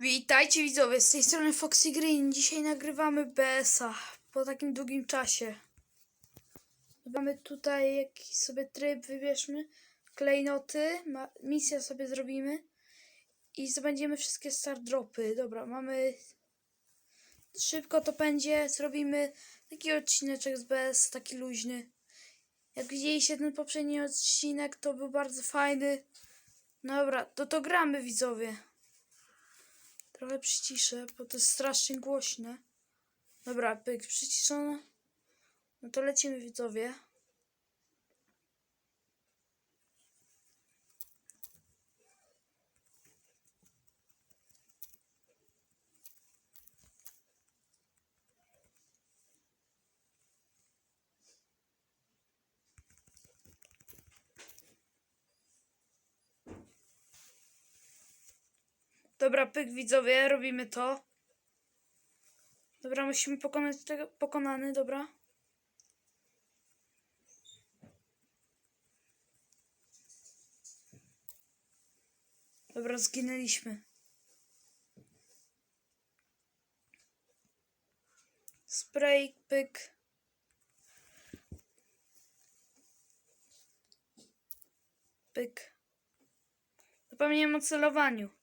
Witajcie widzowie, z tej strony Foxy Green. Dzisiaj nagrywamy BS-a po takim długim czasie. Mamy tutaj jakiś sobie tryb, wybierzmy klejnoty, misję sobie zrobimy i zdobędziemy wszystkie star dropy. Dobra, mamy szybko to będzie, zrobimy taki odcineczek z BS, taki luźny. Jak widzieliście ten poprzedni odcinek, to był bardzo fajny. Dobra, to to gramy widzowie. Trochę przyciszę, bo to jest strasznie głośne. Dobra, pyk, przyciszone. No to lecimy widzowie. Dobra, pyk widzowie, robimy to. Dobra, musimy pokonać tego. Pokonany, dobra. Dobra, zginęliśmy. Spray, pyk. Pyk. Zapomniałem o celowaniu.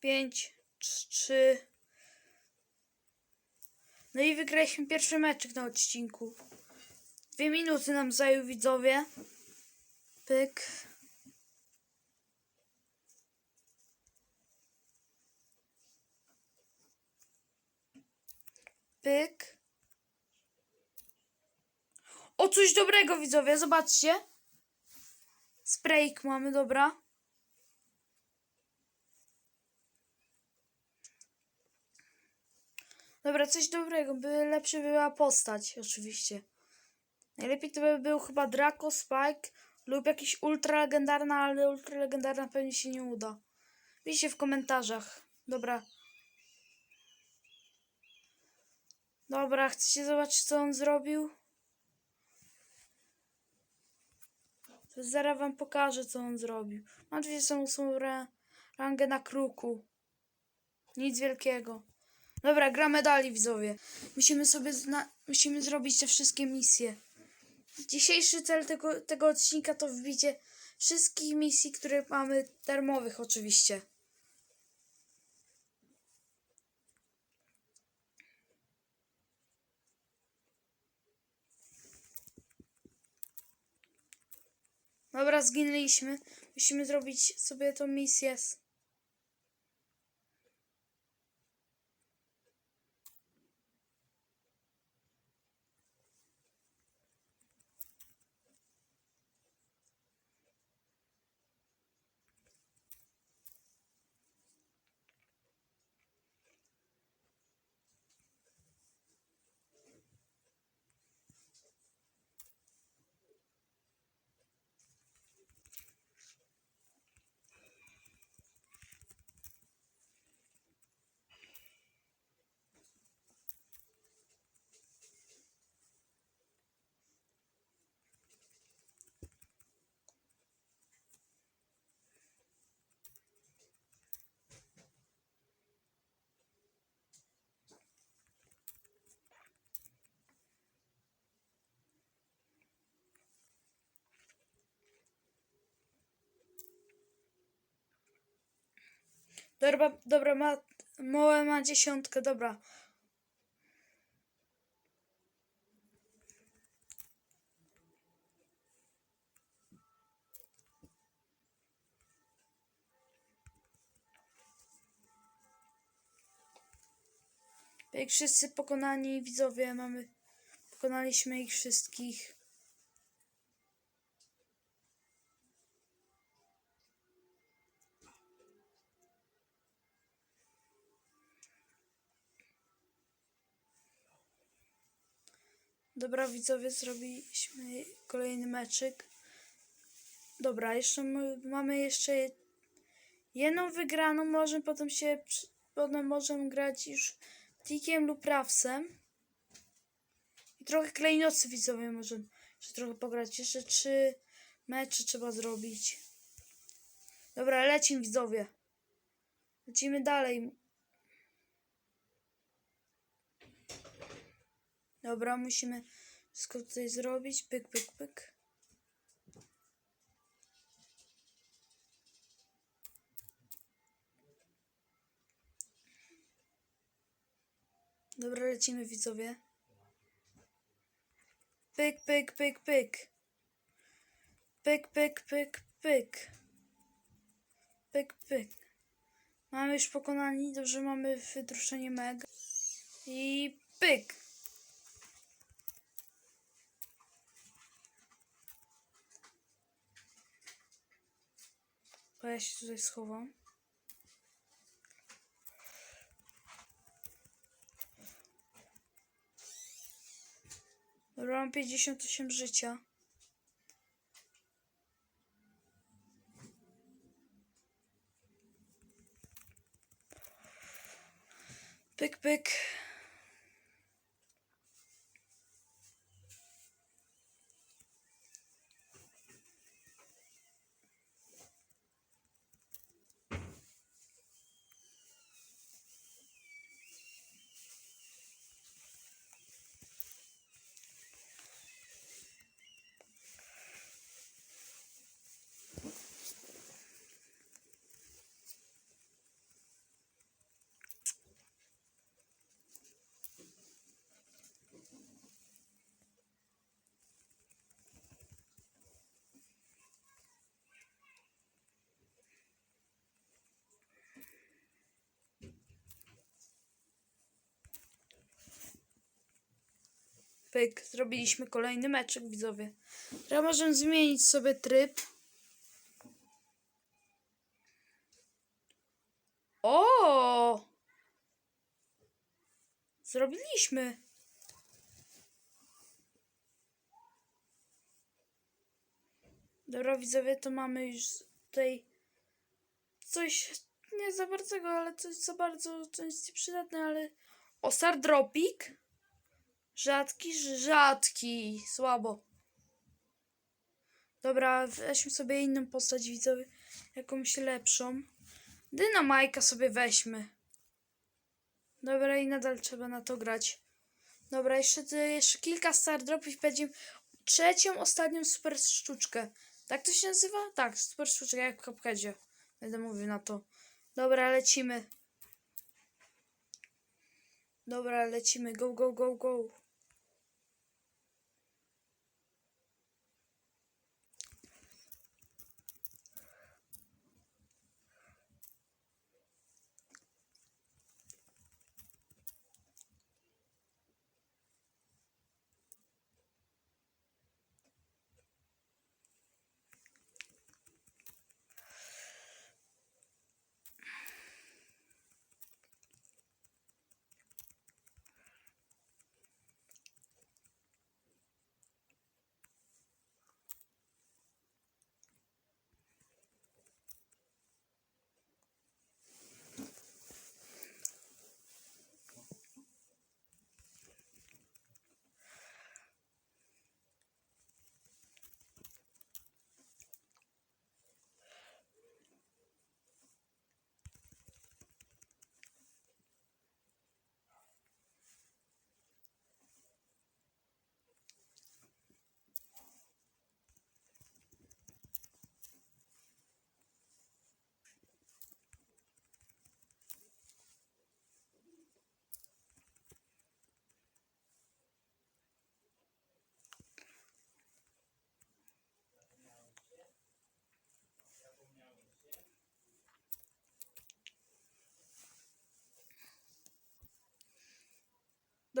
Pięć, trzy. No i wygraliśmy pierwszy meczek na odcinku. Dwie minuty nam zajął widzowie. Pyk. Pyk. O, coś dobrego widzowie, zobaczcie. Sprayk mamy, dobra. Dobra, coś dobrego, by lepsza była postać, oczywiście. Najlepiej to by był chyba Draco, Spike lub jakiś ultra legendarna, ale ultra legendarna pewnie się nie uda. Piszcie w komentarzach. Dobra. Dobra, chcecie zobaczyć co on zrobił? To zaraz wam pokażę co on zrobił. Mam dwie ra- rangę na kruku. Nic wielkiego. Dobra, gramy dalej, widzowie. Musimy sobie musimy zrobić te wszystkie misje. Dzisiejszy cel tego, tego odcinka to wbicie wszystkich misji, które mamy darmowych oczywiście. Dobra, zginęliśmy. Musimy zrobić sobie tą misję. Dobra, dobra, ma, małe ma dziesiątkę, dobra. Jak wszyscy pokonani widzowie mamy, pokonaliśmy ich wszystkich. Dobra, widzowie, zrobiliśmy kolejny meczyk. Dobra, jeszcze my- mamy jeszcze jedną wygraną, może potem się, potem możemy grać już Tikiem lub Rawsem. I trochę klejnocy widzowie możemy jeszcze trochę pograć. Jeszcze trzy mecze trzeba zrobić. Dobra, lecimy widzowie. Lecimy dalej. Dobra, musimy wszystko tutaj zrobić. Pyk, pyk, pyk. Dobra, lecimy widzowie. Pyk, pyk, pyk, pyk. Pyk, pyk, pyk, pyk. Pyk, pyk. Mamy już pokonani, dobrze mamy wydruszenie mega. I pyk. Bo ja się tutaj schowam. Mam 58 życia. Pyk, pyk. Pyk, zrobiliśmy kolejny meczek, widzowie. Teraz możemy zmienić sobie tryb. O! Zrobiliśmy. Dobra, widzowie, to mamy już tutaj coś nie za bardzo, ale coś za bardzo, to jest nieprzydatne, ale Ostar Dropik. Rzadki, rzadki. Słabo. Dobra, weźmy sobie inną postać widzowie. Jakąś lepszą. Dynamajka sobie weźmy. Dobra, i nadal trzeba na to grać. Dobra, jeszcze, jeszcze kilka star dropów i będziemy trzecią, ostatnią super sztuczkę. Tak to się nazywa? Tak, super sztuczka jak w Cupheadzie. Będę mówił na to. Dobra, lecimy. Dobra, lecimy. Go, go, go, go.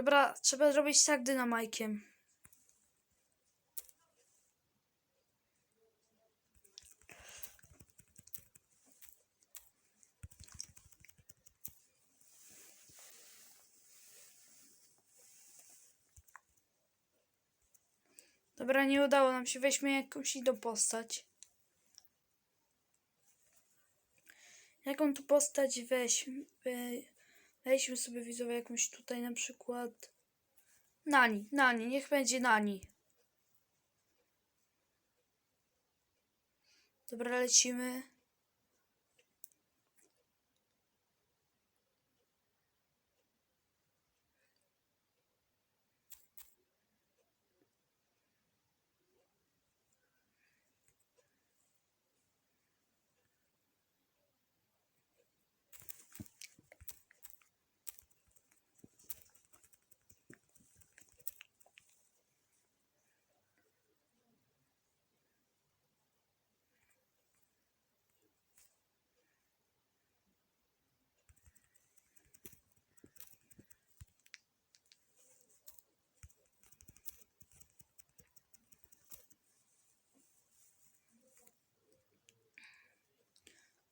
Dobra, trzeba zrobić tak dynamajkiem. Dobra, nie udało nam się. Weźmy jakąś inną postać. Jaką tu postać weźmy? Weźmy sobie widzowie jakąś tutaj na przykład. Nani, Nani, niech będzie Nani. Dobra, lecimy.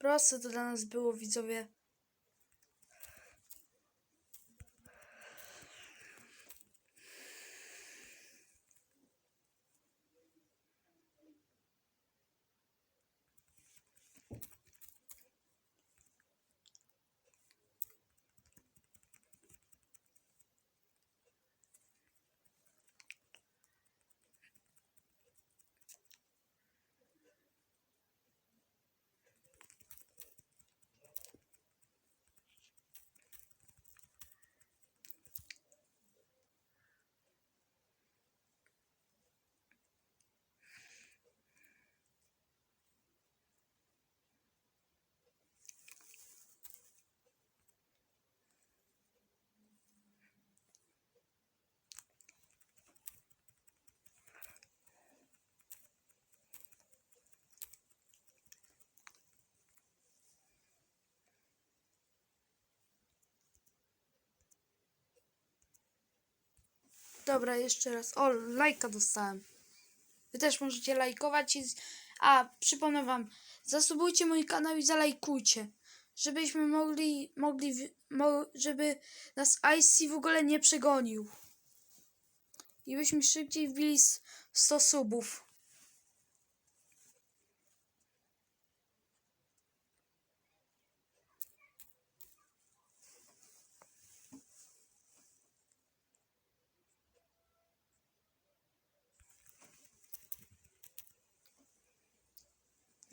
Proste to dla nas było, widzowie. Dobra, jeszcze raz. O, lajka dostałem. Wy też możecie lajkować. I... A, przypomnę wam, zasubujcie mój kanał i zalajkujcie. Żebyśmy mogli, mogli, mo, żeby nas IC w ogóle nie przegonił. I byśmy szybciej wbili s- 100 subów.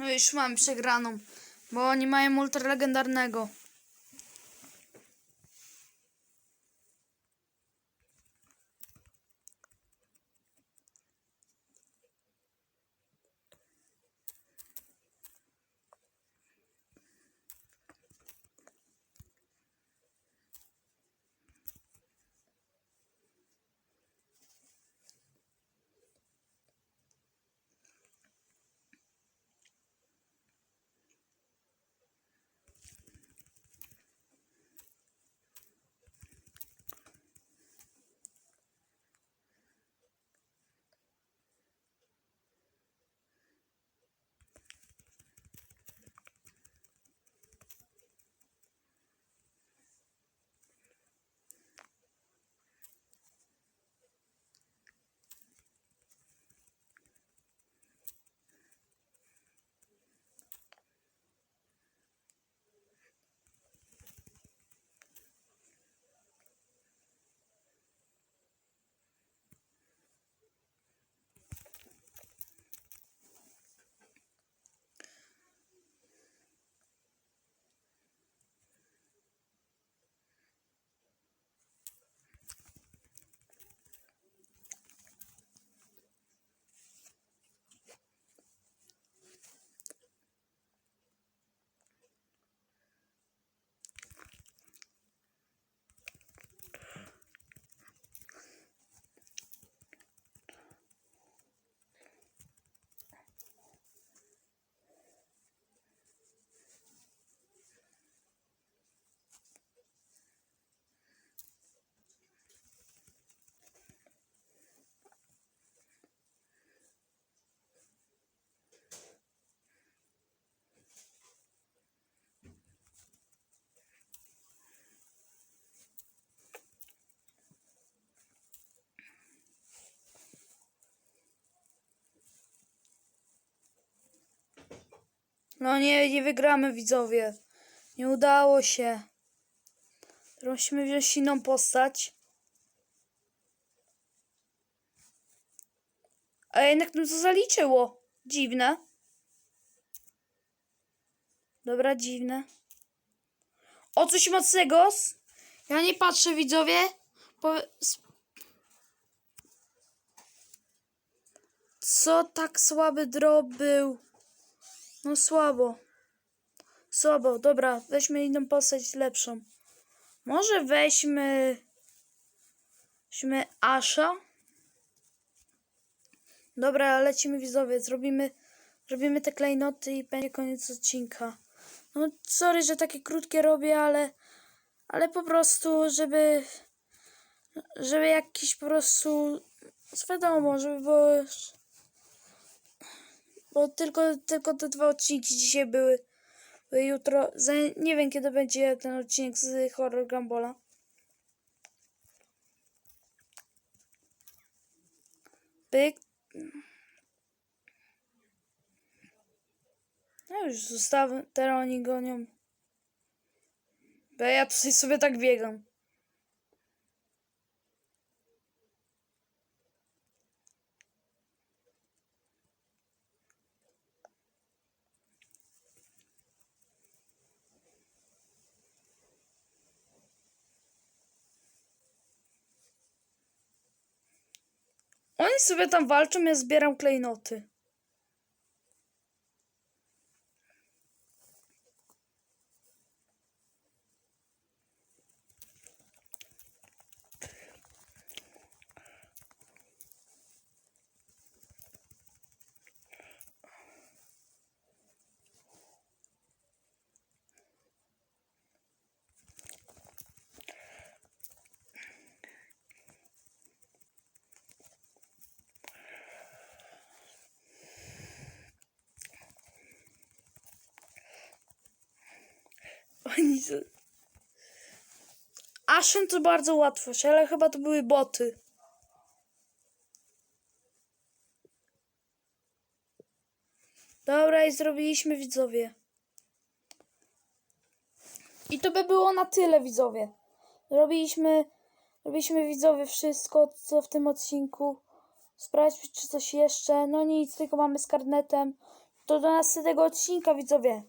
No już mam przegraną, bo oni mają ultra legendarnego. No nie, nie wygramy widzowie. Nie udało się. Musimy wziąć inną postać. A jednak nam to zaliczyło. Dziwne. Dobra, dziwne. O coś mocnego? Ja nie patrzę, widzowie. Po... Co tak słaby drop był? No słabo. Słabo, dobra, weźmy inną postać lepszą. Może weźmy. Weźmy Asha. Dobra, lecimy widzowie, zrobimy, zrobimy te klejnoty i będzie koniec odcinka. No sorry, że takie krótkie robię, ale, ale po prostu, żeby, żeby jakiś po prostu, wiadomo, żeby było, bo tylko, tylko te dwa odcinki dzisiaj były. Bo Jutro, nie wiem kiedy będzie ten odcinek z Horror Gambola. Pyk. No już zostawię, teraz oni gonią. Bo ja tutaj sobie tak biegam. Oni sobie tam walczą, ja zbieram klejnoty. Oni z... Ashen to bardzo łatwo, ale chyba to były boty. Dobra, i zrobiliśmy widzowie. I to by było na tyle, widzowie. Zrobiliśmy, robiliśmy widzowie wszystko, co w tym odcinku. Sprawdźmy, czy coś jeszcze. No nic, tylko mamy z karnetem. To do następnego odcinka, widzowie.